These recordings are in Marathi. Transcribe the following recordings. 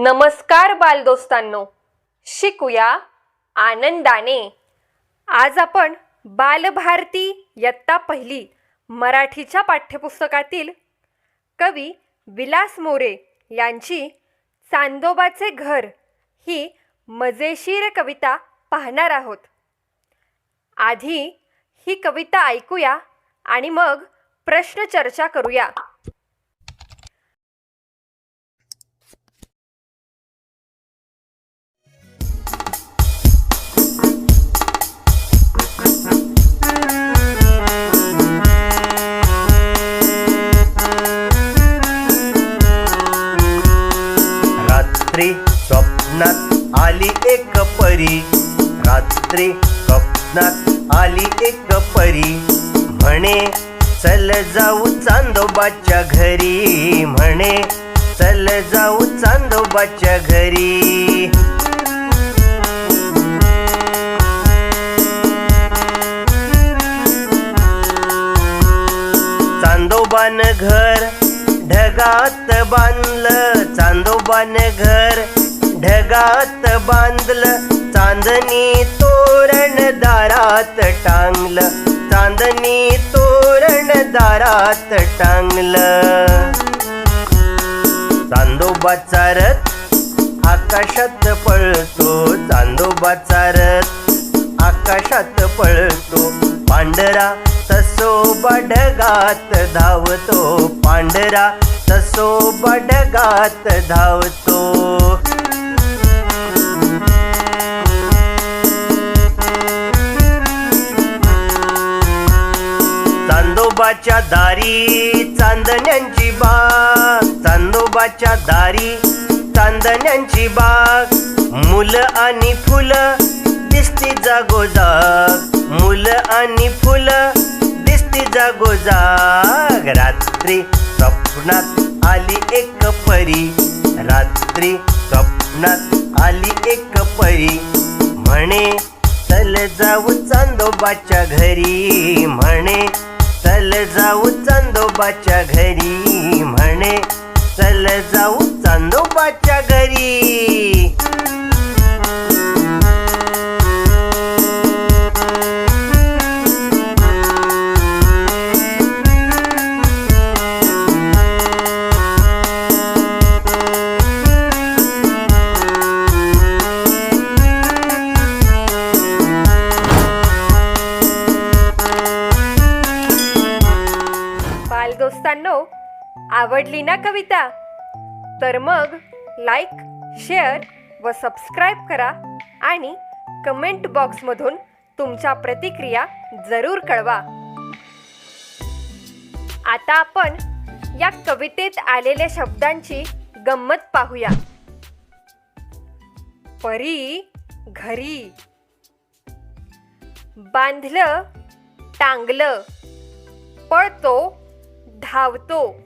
नमस्कार बालदोस्तांनो. शिकूया आनंदाने. आज आपण बालभारती इयत्ता पहिली मराठीच्या पाठ्यपुस्तकातील कवी विलास मोरे यांची चांदोबाचे घर ही मजेशीर कविता पाहणार आहोत. आधी ही कविता ऐकूया आणि मग प्रश्नचर्चा करूया. रात्री स्वप्नात आली एक परी. रात्री स्वप्नात आली एक परी. म्हणे चल जाऊ चांदोबाच्या घरी. म्हणे चल जाऊ चांदोबाच्या घरी. चांदोबान घर ढगात बांधलं चांदोबान घर. ढगात बांधलं चांदणी तोरण दारात टांगलं. चांदणी तोरण दारात टांगलं. चांदोबाचा रथ आकाशात पळतो. चांदोबाचा रथ आकाशात पळतो. पांढरा तसो बडगात धावतो पांढरा. तसो बडगात धावतो. चांदोबाच्या दारी चांदण्यांची बाग. चांदोबाच्या दारी चांदण्यांची बाग. मुलं आणि फुलं दिसती जागोजाग. मुलं आणि फुलं दिसती जागोजाग रात्री स्वप्नात आली एक परी. रात्री स्वप्नात आली एक परी. म्हणे चल जाऊ चांदोबाच्या घरी. म्हणे चल जाऊ चांदोबाच्या घरी. म्हणे चल जाऊ चांदोबाच्या घरी. दोस्तांनो आवडली ना कविता? तर मग लाईक शेअर व सबस्क्राईब करा आणि कमेंट बॉक्समधून तुमच्या प्रतिक्रिया जरूर कळवा. आता आपण या कवितेत आलेल्या शब्दांची गंमत पाहूया. परी घरी. बांधलं टांगलं. पळतो धावतो.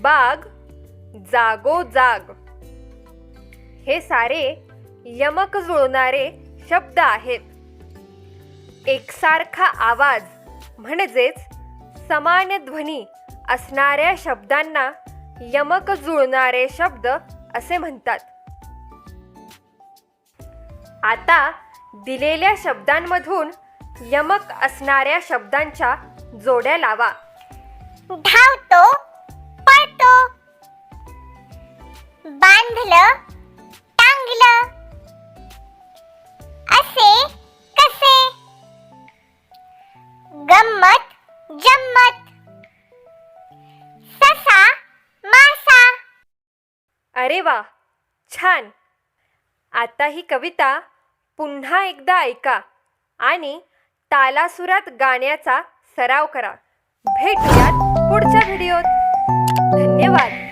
बाग जागोजाग हे सारे यमक जुळणारे शब्द आहेत. एकसारखा आवाज म्हणजेच समान ध्वनी असणाऱ्या शब्दांना यमक जुळणारे शब्द असे म्हणतात. आता दिलेल्या शब्दांमधून यमक असणाऱ्या शब्दांच्या जोड्या लावा. धावतो पळतो. बांधलं टांगलं. असे कसे? गम्मत जम्मत. ससा मासा. अरे वा छान. आता ही कविता पुन्हा एकदा ऐका आणि तालासुरात गाण्याचा सराव करा. भेटूयात पुढच्या व्हिडिओत. धन्यवाद.